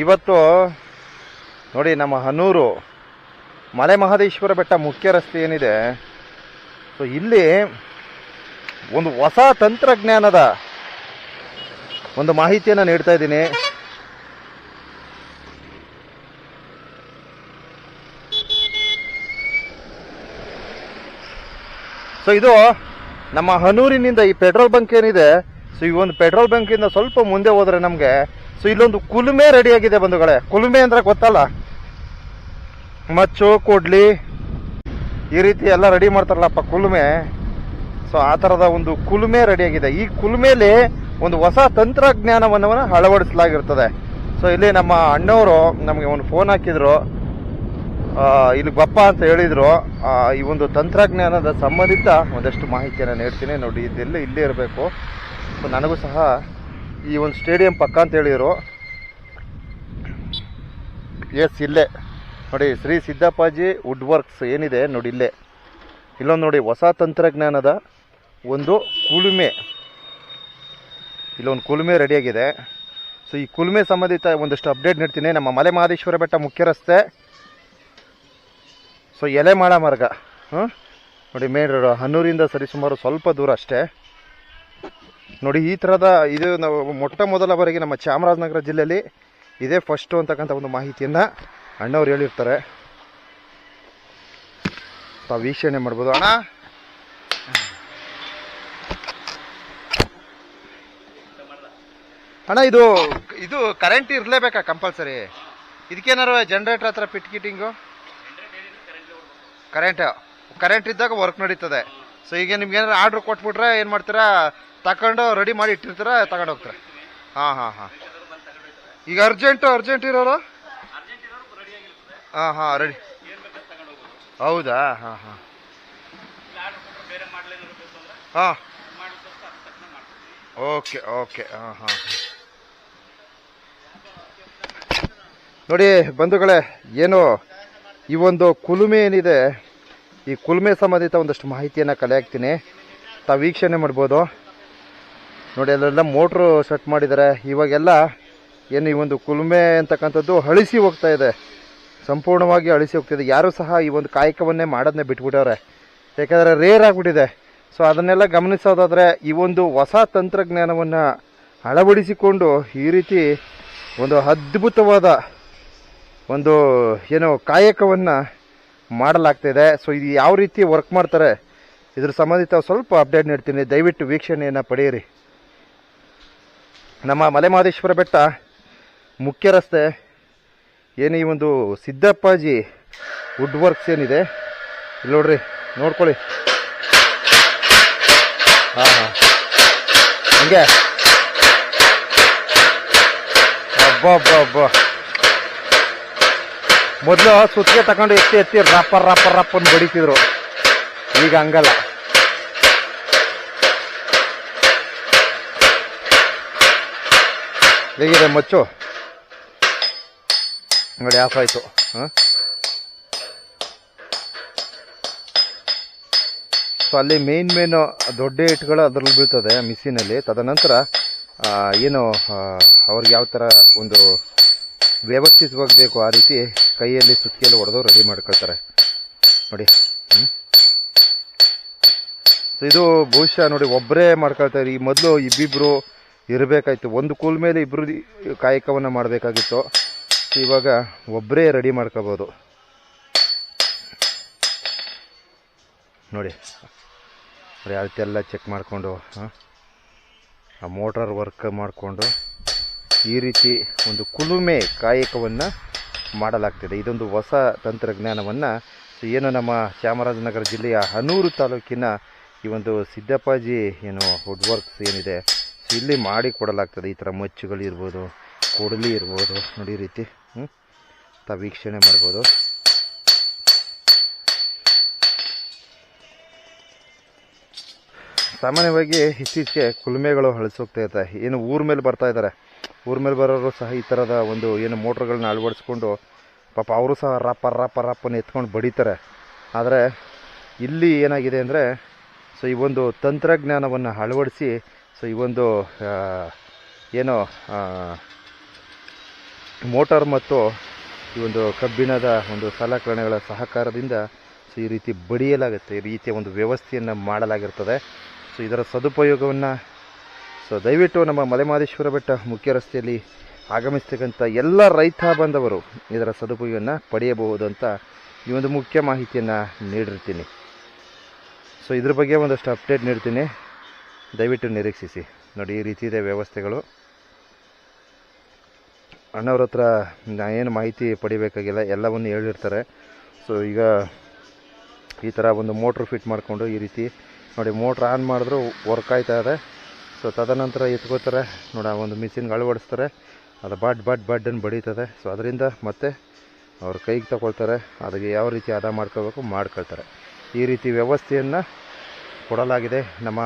ಇವತ್ತು ನೋಡಿ ನಮ್ಮ ಹನೂರು ಮಲೆ ಮಹದೇಶ್ವರ ಬೆಟ್ಟ ಮುಖ್ಯ ರಸ್ತೆ ಏನಿದೆ? ಸೊ ಇಲ್ಲಿ ಒಂದು ಹೊಸ ತಂತ್ರಜ್ಞಾನದ ಒಂದು ಮಾಹಿತಿಯನ್ನು ನೀಡ್ತಾ ಇದ್ದೀನಿ. ಸೊ ಇದು ನಮ್ಮ ಹನೂರಿನಿಂದ ಈ ಪೆಟ್ರೋಲ್ ಬಂಕ್ ಏನಿದೆ? ಸೊ ಈ ಒಂದು ಪೆಟ್ರೋಲ್ ಬಂಕಿಂದ ಸ್ವಲ್ಪ ಮುಂದೆ ಹೋದರೆ ನಮಗೆ ಸೊ ಇಲ್ಲೊಂದು ಕುಲುಮೆ ರೆಡಿಯಾಗಿದೆ ಬಂಧುಗಳೇ. ಕುಲುಮೆ ಅಂದ್ರೆ ಗೊತ್ತಲ್ಲ? ಮಚ್ಚು, ಕೊಡ್ಲಿ, ಈ ರೀತಿ ಎಲ್ಲ ರೆಡಿ ಮಾಡ್ತಾರಲ್ಲಪ್ಪ ಕುಲುಮೆ. ಸೊ ಆ ಥರದ ಒಂದು ಕುಲುಮೆ ರೆಡಿಯಾಗಿದೆ ಈ ಕುಲುಮೆಯಲ್ಲಿ ಒಂದು ಹೊಸ ತಂತ್ರಜ್ಞಾನವನ್ನು ಅಳವಡಿಸಲಾಗಿರ್ತದೆ. ಸೊ ಇಲ್ಲಿ ನಮ್ಮ ಅಣ್ಣವರು ನಮಗೆ ಒಂದು ಫೋನ್ ಹಾಕಿದ್ರು. ಇಲ್ಲಿ ಬಪ್ಪ ಅಂತ ಹೇಳಿದ್ರು. ಈ ಒಂದು ತಂತ್ರಜ್ಞಾನದ ಸಂಬಂಧಿತ ಒಂದಷ್ಟು ಮಾಹಿತಿಯನ್ನು ನೀಡ್ತೀನಿ. ನೋಡಿ, ಇದೆಲ್ಲ ಇಲ್ಲೇ ಇರಬೇಕು. ಸೊ ನನಗೂ ಸಹ ಈ ಒಂದು ಸ್ಟೇಡಿಯಂ ಪಕ್ಕ ಅಂತ ಹೇಳಿದರು. ಎಸ್, ಇಲ್ಲೇ. ನೋಡಿ, ಶ್ರೀ ಸಿದ್ದಪ್ಪಾಜಿ ವುಡ್ ವರ್ಕ್ಸ್ ಏನಿದೆ ನೋಡಿ ಇಲ್ಲೇ. ಇಲ್ಲೊಂದು ನೋಡಿ, ಹೊಸ ತಂತ್ರಜ್ಞಾನದ ಒಂದು ಕುಲುಮೆ. ಇಲ್ಲೊಂದು ಕುಲುಮೆ ರೆಡಿಯಾಗಿದೆ. ಸೊ, ಈ ಕುಲುಮೆ ಸಂಬಂಧಿತ ಒಂದಷ್ಟು ಅಪ್ಡೇಟ್ ನೀಡ್ತೀನಿ. ನಮ್ಮ ಮಲೆ ಮಹದೇಶ್ವರ ಬೆಟ್ಟ ಮುಖ್ಯ ರಸ್ತೆ. ಸೊ ಎಲೆಮಾಳ ಮಾರ್ಗ ಹಾಂ ನೋಡಿ, ಮೇನ್ ಹನ್ನೂರಿಂದ ಸರಿಸುಮಾರು ಸ್ವಲ್ಪ ದೂರ ಅಷ್ಟೇ. ನೋಡಿ, ಈ ಥರದ ಇದು ನಾವು ಮೊಟ್ಟ ಮೊದಲ ಬಾರಿಗೆ ನಮ್ಮ ಚಾಮರಾಜನಗರ ಜಿಲ್ಲೆಯಲ್ಲಿ ಇದೇ ಫಸ್ಟು ಅಂತಕ್ಕಂಥ ಒಂದು ಮಾಹಿತಿಯನ್ನು ಅಣ್ಣವ್ರು ಹೇಳಿರ್ತಾರೆ. ತಾವು ವೀಕ್ಷಣೆ ಮಾಡ್ಬೋದು. ಅಣ್ಣ. ಅಣ್ಣ, ಇದು ಇದು ಕರೆಂಟ್ ಇರಲೇಬೇಕಾ ಕಂಪಲ್ಸರಿ ಇದಕ್ಕೇನಾರು ಜನ್ರೇಟರ್ ಹತ್ರ ಪಿಟ್ ಕಿಟಿಂಗು ಕರೆಂಟ್ ಕರೆಂಟ್ ಇದ್ದಾಗ ವರ್ಕ್ ನಡೀತದೆ. ಸೊ ಈಗ ನಿಮ್ಗೆ ಏನಾರು ಆರ್ಡ್ರ್ ಕೊಟ್ಬಿಟ್ರೆ ಏನು ಮಾಡ್ತೀರಾ? ತಗೊಂಡು ರೆಡಿ ಮಾಡಿ ಇಟ್ಟಿರ್ತೀರಾ? ತಗೊಂಡು ಹೋಗ್ತಾರೆ? ಹಾಂ ಹಾಂ ಹಾಂ. ಈಗ ಅರ್ಜೆಂಟು ಅರ್ಜೆಂಟ್ ಇರೋರು? ಹಾಂ ಹಾಂ ರೆಡಿ ಹೌದಾ? ಹಾಂ ಹಾಂ. ಹಾಂ. Okay okay. ಹಾಂ ಹಾಂ. ನೋಡಿ ಬಂಧುಗಳೇ, ಏನು ಈ ಒಂದು ಕುಲುಮೆ ಏನಿದೆ ಈ ಕುಲ್ಮೆ ಸಂಬಂಧಿತ ಒಂದಷ್ಟು ಮಾಹಿತಿಯನ್ನು ಕಲೆ ಹಾಕ್ತೀನಿ ತಾವು ವೀಕ್ಷಣೆ ಮಾಡ್ಬೋದು. ನೋಡಿ, ಅಲ್ಲೆಲ್ಲ ಮೋಟ್ರು ಸೆಟ್ ಮಾಡಿದ್ದಾರೆ ಇವಾಗೆಲ್ಲ ಏನು ಈ ಒಂದು ಕುಲ್ಮೆ ಅಂತಕ್ಕಂಥದ್ದು ಅಳಿಸಿ ಹೋಗ್ತಾ ಇದೆ. ಸಂಪೂರ್ಣವಾಗಿ ಅಳಿಸಿ ಹೋಗ್ತಿದೆ ಯಾರೂ ಸಹ ಈ ಒಂದು ಕಾಯಕವನ್ನೇ ಮಾಡೋದನ್ನೇ ಬಿಟ್ಬಿಟ್ಟವ್ರೆ. ಯಾಕಂದರೆ ರೇರ್ ಆಗಿಬಿಟ್ಟಿದೆ. ಸೊ ಅದನ್ನೆಲ್ಲ ಗಮನಿಸೋದಾದರೆ ಈ ಒಂದು ಹೊಸ ತಂತ್ರಜ್ಞಾನವನ್ನು ಅಳವಡಿಸಿಕೊಂಡು ಈ ರೀತಿ ಒಂದು ಅದ್ಭುತವಾದ ಒಂದು, ಏನು ಕಾಯಕವನ್ನು ಮಾಡಲಾಗ್ತಿದೆ. ಸೊ ಇದು ಯಾವ ರೀತಿ ವರ್ಕ್ ಮಾಡ್ತಾರೆ? ಇದ್ರ ಸಂಬಂಧಿತ ಸ್ವಲ್ಪ ಅಪ್ಡೇಟ್ ನೀಡ್ತೀನಿ. ದಯವಿಟ್ಟು ವೀಕ್ಷಣೆಯನ್ನು ಪಡೆಯಿರಿ. ನಮ್ಮ ಮಲೆಮಹದೇಶ್ವರ ಬೆಟ್ಟ ಮುಖ್ಯ ರಸ್ತೆ. ಏನು ಈ ಒಂದು ಸಿದ್ದಪ್ಪಾಜಿ ವುಡ್ ವರ್ಕ್ಸ್ ಏನಿದೆ? ಇಲ್ಲಿ ನೋಡ್ರಿ, ನೋಡ್ಕೊಳ್ಳಿ. ಹಾಂ ಹಾಂ. ಹಂಗೆ. ಅಬ್ಬಾ ಅಬ್ಬಾ ಮೊದಲು ಸುತ್ತಿಗೆ ತಗೊಂಡು ಎತ್ತಿ ಎತ್ತಿ ರಪ್ಪ ರಪ್ಪ ರಪ್ಪ ಅಂತ ಬಡಿತಿದ್ರು ಈಗ ಹಂಗಲ್ಲ. ಹೇಗಿದೆ ಮಚ್ಚು? ಅಂಗಡಿ ಆಫ್ ಆಯಿತು. ಹಾಂ? ಸೊ ಅಲ್ಲಿ ಮೇನ್ ಮೇನ್ ದೊಡ್ಡ ಇಟ್ಗಳು ಅದರಲ್ಲಿ ಬೀಳ್ತದೆ ಮಿಷಿನಲ್ಲಿ ತದನಂತರ ಏನು ಅವ್ರಿಗೆ ಯಾವ ಥರ ಒಂದು ವ್ಯವಸ್ಥಿತವಾಗಿ ಬೇಕು ಆ ರೀತಿ ಕೈಯಲ್ಲಿ ಸುತ್ತಿಯಲ್ಲಿ ಹೊಡೆದು ರೆಡಿ ಮಾಡ್ಕೊಳ್ತಾರೆ. ನೋಡಿ. ಸೊ ಇದು ಬಹುಶಃ ನೋಡಿ ಒಬ್ಬರೇ ಮಾಡ್ಕೊಳ್ತಾರೆ ಈ ಮೊದಲು ಇಬ್ಬಿಬ್ಬರು ಇರಬೇಕಾಯ್ತು. ಒಂದು ಕೂಲ್ ಮೇಲೆ ಇಬ್ಬರು ಕಾಯಕವನ್ನು ಮಾಡಬೇಕಾಗಿತ್ತು. ಇವಾಗ ಒಬ್ಬರೇ ರೆಡಿ ಮಾಡ್ಕೋಬೋದು. ನೋಡಿ ನೋಡಿ, ಅಳತೆಲ್ಲ ಚೆಕ್ ಮಾಡಿಕೊಂಡು ಆ ಮೋಟಾರ್ ವರ್ಕ್ ಮಾಡಿಕೊಂಡು ಈ ರೀತಿ ಒಂದು ಕುಲುಮೆ ಕಾಯಕವನ್ನು ಮಾಡಲಾಗ್ತಿದೆ. ಇದೊಂದು ಹೊಸ ತಂತ್ರಜ್ಞಾನವನ್ನು ಏನು ನಮ್ಮ ಚಾಮರಾಜನಗರ ಜಿಲ್ಲೆಯ ಹನೂರು ತಾಲೂಕಿನ ಈ ಒಂದು ಸಿದ್ದಪ್ಪಾಜಿ ಏನು ವುಡ್ ವರ್ಕ್ಸ್ ಏನಿದೆ ಇಲ್ಲಿ ಮಾಡಿ ಕೊಡಲಾಗ್ತದೆ. ಈ ಥರ ಮಚ್ಚುಗಳಿರ್ಬೋದು ಕೊಡಲಿ ಇರ್ಬೋದು. ನೋಡಿ ರೀತಿ ಹ್ಞೂ ವೀಕ್ಷಣೆ ಮಾಡ್ಬೋದು. ಸಾಮಾನ್ಯವಾಗಿ ಇತ್ತೀಚೆಗೆ ಕುಲುಮೆಗಳು ಹಳಸೋಗ್ತಾ ಇರ್ತಾರೆ ಏನು ಊರ ಮೇಲೆ ಬರ್ತಾ ಇದ್ದಾರೆ. ಊರ ಮೇಲೆ ಬರೋರು ಸಹ ಈ ಥರದ ಒಂದು ಏನು ಮೋಟ್ರ್ಗಳನ್ನ ಅಳವಡಿಸ್ಕೊಂಡು ಪಾಪ ಅವರು ಸಹ ರಪ್ಪ ರಪ್ಪ, ರಪ್ಪನ್ನು ಎತ್ಕೊಂಡು ಬಡಿತಾರೆ. ಆದರೆ ಇಲ್ಲಿ ಏನಾಗಿದೆ ಅಂದರೆ, ಸೊ ಈ ಒಂದು ತಂತ್ರಜ್ಞಾನವನ್ನು ಅಳವಡಿಸಿ, ಸೊ ಈ ಒಂದು ಏನು ಮೋಟಾರ್ ಮತ್ತು ಈ ಒಂದು ಕಬ್ಬಿಣದ ಒಂದು ಸಲಕರಣೆಗಳ ಸಹಕಾರದಿಂದ ಸೊ ಈ ರೀತಿ ಬಡಿಯಲಾಗುತ್ತೆ. ಈ ರೀತಿಯ ಒಂದು ವ್ಯವಸ್ಥೆಯನ್ನು ಮಾಡಲಾಗಿರ್ತದೆ. ಸೊ ಇದರ ಸದುಪಯೋಗವನ್ನು ಸೊ ದಯವಿಟ್ಟು ನಮ್ಮ ಮಲೆಮಹದೇಶ್ವರ ಬೆಟ್ಟ ಮುಖ್ಯ ರಸ್ತೆಯಲ್ಲಿ ಆಗಮಿಸ್ತಕ್ಕಂಥ ಎಲ್ಲ ರೈತ ಬಾಂಧವರು ಇದರ ಸದುಪಯೋಗವನ್ನು ಪಡೆಯಬಹುದು ಅಂತ ಈ ಒಂದು ಮುಖ್ಯ ಮಾಹಿತಿಯನ್ನು ನೀಡಿರ್ತೀನಿ. ಸೊ ಇದ್ರ ಬಗ್ಗೆ ಒಂದಷ್ಟು ಅಪ್ಡೇಟ್ ನೀಡ್ತೀನಿ. ದಯವಿಟ್ಟು ನಿರೀಕ್ಷಿಸಿ. ನೋಡಿ, ಈ ರೀತಿ ಇದೆ ವ್ಯವಸ್ಥೆಗಳು. ಅಣ್ಣವ್ರ ಹತ್ರ ಏನು ಮಾಹಿತಿ ಪಡಿಬೇಕಾಗಿಲ್ಲ, ಎಲ್ಲವನ್ನು ಹೇಳಿರ್ತಾರೆ. ಸೊ ಈಗ ಈ ಥರ ಒಂದು ಮೋಟ್ರ್ ಫಿಟ್ ಮಾಡಿಕೊಂಡು ಈ ರೀತಿ ನೋಡಿ, ಮೋಟ್ರ್ ಆನ್ ಮಾಡಿದ್ರು ವರ್ಕ್ ಆಯ್ತಾ ಇದೆ. ಸೊ ತದನಂತರ ಎತ್ಕೋತಾರೆ ನೋಡ, ಒಂದು ಮಿಷಿನ್ಗೆ ಅಳವಡಿಸ್ತಾರೆ. ಅದು ಬಡ್ ಬಡ್ ಬಡ್ ಅನ್ನು ಬಡೀತದೆ. ಸೊ ಅದರಿಂದ ಮತ್ತೆ ಅವ್ರ ಕೈಗೆ ತಗೊಳ್ತಾರೆ. ಅದಕ್ಕೆ ಯಾವ ರೀತಿ ಅದ ಮಾಡ್ಕೋಬೇಕು ಮಾಡ್ಕೊಳ್ತಾರೆ. ಈ ರೀತಿ ವ್ಯವಸ್ಥೆಯನ್ನು ಕೊಡಲಾಗಿದೆ. ನಮ್ಮ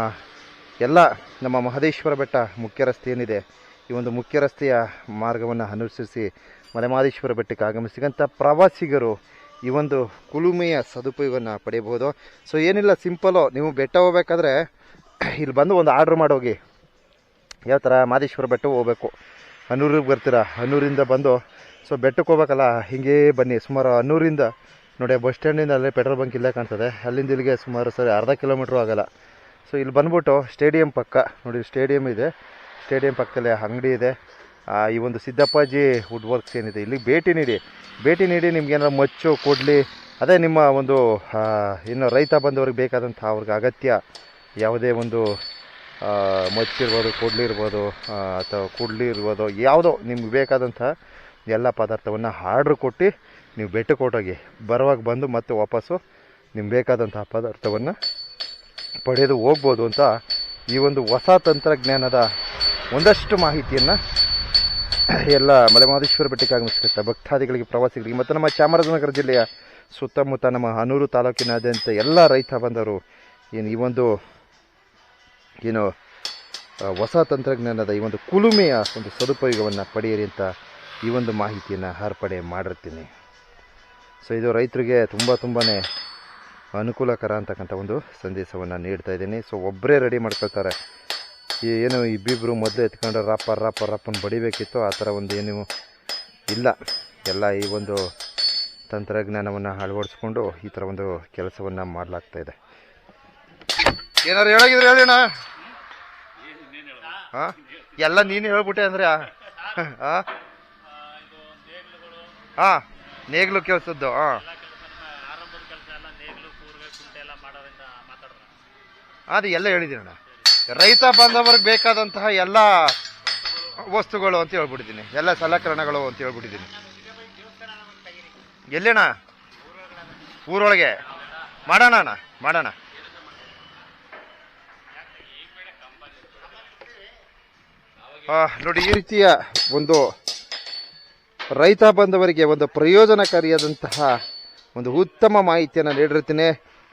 ಎಲ್ಲ, ನಮ್ಮ ಮಹದೇಶ್ವರ ಬೆಟ್ಟ ಮುಖ್ಯ ರಸ್ತೆ ಏನಿದೆ, ಈ ಒಂದು ಮುಖ್ಯ ರಸ್ತೆಯ ಮಾರ್ಗವನ್ನು ಅನುಸರಿಸಿ ಮಲೆಮಹದೇಶ್ವರ ಬೆಟ್ಟಕ್ಕೆ ಆಗಮಿಸಿದಂಥ ಪ್ರವಾಸಿಗರು ಈ ಒಂದು ಕುಲುಮೆಯ ಸದುಪಯೋಗವನ್ನು ಪಡೆಯಬಹುದು. ಸೊ ಏನಿಲ್ಲ ಸಿಂಪಲು ನೀವು ಬೆಟ್ಟ ಹೋಗ್ಬೇಕಾದ್ರೆ, ಇಲ್ಲಿ ಬಂದು ಒಂದು ಆರ್ಡ್ರ್ ಮಾಡೋಗಿ ಯಾವ ಥರ ಮಾದೇಶ್ವರ ಬೆಟ್ಟಕ್ಕೆ ಹೋಗ್ಬೇಕು? ಹನ್ನೂರಿಗೆ ಬರ್ತೀರಾ? ಹನ್ನೂರಿಂದ ಬಂದು ಸೊ ಬೆಟ್ಟಕ್ಕೆ ಹೋಗ್ಬೇಕಲ್ಲ, ಹಿಂಗೇ ಬನ್ನಿ. ಸುಮಾರು ಹನ್ನೂರಿಂದ ನೋಡಿ ಬಸ್ ಸ್ಟ್ಯಾಂಡಿಂದ ಅಲ್ಲೇ ಪೆಟ್ರೋಲ್ ಬಂಕ್ ಇಲ್ಲೇ ಕಾಣ್ತದೆ. ಅಲ್ಲಿಂದ ಇಲ್ಲಿಗೆ ಸುಮಾರು ಸರಿ ಅರ್ಧ ಕಿಲೋಮೀಟ್ರು ಆಗೋಲ್ಲ. ಸೊ ಇಲ್ಲಿ ಬಂದ್ಬಿಟ್ಟು ಸ್ಟೇಡಿಯಂ ಪಕ್ಕ, ನೋಡಿ ಸ್ಟೇಡಿಯಂ ಇದೆ. ಸ್ಟೇಡಿಯಂ ಪಕ್ಕದಲ್ಲಿ ಅಂಗಡಿ ಇದೆ. ಈ ಒಂದು ಸಿದ್ದಪ್ಪಾಜಿ ವುಡ್ ವರ್ಕ್ಸ್ ಏನಿದೆ, ಇಲ್ಲಿ ಭೇಟಿ ನೀಡಿ. ಭೇಟಿ ನೀಡಿ ನಿಮ್ಗೆ ಮಚ್ಚು, ಕೊಡಲಿ, ಅದೇ ನಿಮ್ಮ ಒಂದು ಇನ್ನು ರೈತ ಬಂದವ್ರಿಗೆ ಬೇಕಾದಂಥ ಅವ್ರಿಗೆ ಅಗತ್ಯ ಯಾವುದೇ ಒಂದು ಮಚ್ಚಿರ್ಬೋದು ಕುಡ್ಲಿ ಇರ್ಬೋದು ಅಥವಾ ಕುಡ್ಲಿ ಇರ್ಬೋದು ಯಾವುದೋ ನಿಮ್ಗೆ ಬೇಕಾದಂಥ ಎಲ್ಲ ಪದಾರ್ಥವನ್ನು ಆರ್ಡ್ರ್ ಕೊಟ್ಟು ನೀವು ಬೆಟ್ಟಕ್ಕೆ ಹೊರ್ಟೋಗಿ ಬರುವಾಗ ಬಂದು ಮತ್ತೆ ವಾಪಸ್ಸು ನಿಮ್ಗೆ ಬೇಕಾದಂಥ ಪದಾರ್ಥವನ್ನು ಪಡೆದು ಹೋಗ್ಬೋದು ಅಂತ ಈ ಒಂದು ಹೊಸ ತಂತ್ರಜ್ಞಾನದ ಒಂದಷ್ಟು ಮಾಹಿತಿಯನ್ನು ಎಲ್ಲ ಮಲೆಮಹದೇಶ್ವರ ಬೆಟ್ಟಕ್ಕೆ ಆಗಮಿಸ್ತಾ ಭಕ್ತಾದಿಗಳಿಗೆ, ಪ್ರವಾಸಿಗಳಿಗೆ ಮತ್ತು ನಮ್ಮ ಚಾಮರಾಜನಗರ ಜಿಲ್ಲೆಯ ಸುತ್ತಮುತ್ತ ನಮ್ಮ ಹನೂರು ತಾಲೂಕಿನಾದ್ಯಂತ ಎಲ್ಲ ರೈತ ಬಂದವರು ಏನು ಈ ಒಂದು ಏನು ಹೊಸ ತಂತ್ರಜ್ಞಾನದ ಈ ಒಂದು ಕುಲುಮೆಯ ಒಂದು ಸದುಪಯೋಗವನ್ನು ಪಡೆಯಿರಿ ಅಂತ ಈ ಒಂದು ಮಾಹಿತಿಯನ್ನು ಅರ್ಪಣೆ ಮಾಡಿರ್ತೀನಿ. ಸೊ ಇದು ರೈತರಿಗೆ ತುಂಬ ತುಂಬಾ ಅನುಕೂಲಕರ ಅಂತಕ್ಕಂಥ ಒಂದು ಸಂದೇಶವನ್ನು ನೀಡ್ತಾ ಇದ್ದೀನಿ. ಸೊ ಒಬ್ಬರೇ ರೆಡಿ ಮಾಡ್ಕೊಳ್ತಾರೆ. ಏನು ಇಬ್ಬಿಬ್ಬರು ಮೊದಲು ಎತ್ಕೊಂಡು ರಪ್ಪ ರಪ್ಪ ರಪ್ಪನ್ನು ಬಡಿಬೇಕಿತ್ತು. ಆ ಥರ ಒಂದು ಏನು ಇಲ್ಲ. ಎಲ್ಲ ಈ ಒಂದು ತಂತ್ರಜ್ಞಾನವನ್ನು ಅಳವಡಿಸ್ಕೊಂಡು ಈ ಥರ ಒಂದು ಕೆಲಸವನ್ನು ಮಾಡಲಾಗ್ತಾ ಇದೆ. ಏನಾರು ಹೇಳಾಗಿದ್ರೆ ಹೇಳಿ ಹಾಂ ಎಲ್ಲ ನೀನು ಹೇಳ್ಬಿಟ್ಟೆ ಅಂದ್ರೆ ಹಾಂ ಹಾಂ ನೇಗ್ಲು ಕೆಲಸದ್ದು ಹಾಂ ಅಣ್ಣ ಅದು ಎಲ್ಲ ಹೇಳಿದ್ದೀನಣ್ಣ ರೈತ ಬಾಂಧವರ್ಗೆ ಬೇಕಾದಂತಹ ಎಲ್ಲ ವಸ್ತುಗಳು ಅಂತ ಹೇಳ್ಬಿಟ್ಟಿದ್ದೀನಿ. ಎಲ್ಲ ಸಲಕರಣೆಗಳು ಅಂತ ಹೇಳ್ಬಿಟ್ಟಿದ್ದೀನಿ. ಎಲ್ಲೇಣ ಊರೊಳಗೆ. ಮಾಡೋಣ ಅಣ್ಣ, ಮಾಡೋಣ. ನೋಡಿ. ಈ ರೀತಿಯ ಒಂದು ರೈತ ಬಾಂಧವರಿಗೆ ಒಂದು ಪ್ರಯೋಜನಕಾರಿಯಾದಂತಹ ಒಂದು ಉತ್ತಮ ಮಾಹಿತಿಯನ್ನು ನೀಡಿರ್ತೀನಿ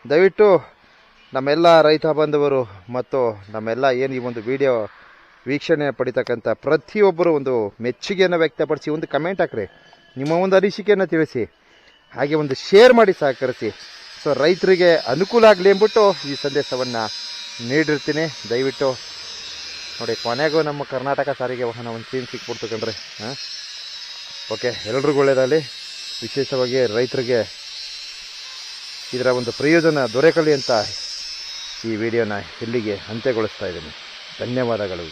ದಯವಿಟ್ಟು ನಮ್ಮೆಲ್ಲ ರೈತ ಬಂಧುವರು ಮತ್ತು ನಮ್ಮೆಲ್ಲ ಏನು ಈ ಒಂದು ವಿಡಿಯೋ ವೀಕ್ಷಣೆ ಪಡಿತಕ್ಕಂಥ ಪ್ರತಿಯೊಬ್ಬರು ಒಂದು ಮೆಚ್ಚುಗೆಯನ್ನು ವ್ಯಕ್ತಪಡಿಸಿ ಒಂದು ಕಮೆಂಟ್ ಹಾಕ್ರಿ. ನಿಮ್ಮ ಒಂದು ಅನಿಸಿಕೆಯನ್ನು ತಿಳಿಸಿ, ಹಾಗೆ ಒಂದು ಶೇರ್ ಮಾಡಿ ಸಹಕರಿಸಿ. ಸೊ ರೈತರಿಗೆ ಅನುಕೂಲ ಆಗಲಿ ಎಂಬಿಟ್ಟು ಈ ಸಂದೇಶವನ್ನು ನೀಡಿರ್ತೀನಿ ದಯವಿಟ್ಟು ನೋಡಿ, ಕೊನೆಗೂ ನಮ್ಮ ಕರ್ನಾಟಕ ಸಾರಿಗೆ ವಾಹನ ಒಂದು ಸೀನ್ ಸಿಕ್ಬಿಡ್ತು ಕಣ್ರಿ, ಹಾಂ? ಓಕೆ, ಎಲ್ರಿಗೂ ಒಳ್ಳೆಯದಾಗಲಿ ವಿಶೇಷವಾಗಿ ರೈತರಿಗೆ ಇದರ ಒಂದು ಪ್ರಯೋಜನ ದೊರಕಲಿ ಅಂತ ಈ ವಿಡಿಯೋನ ಇಲ್ಲಿಗೆ ಅಂತ್ಯಗೊಳಿಸ್ತಾ ಇದ್ದೀನಿ. ಧನ್ಯವಾದಗಳು.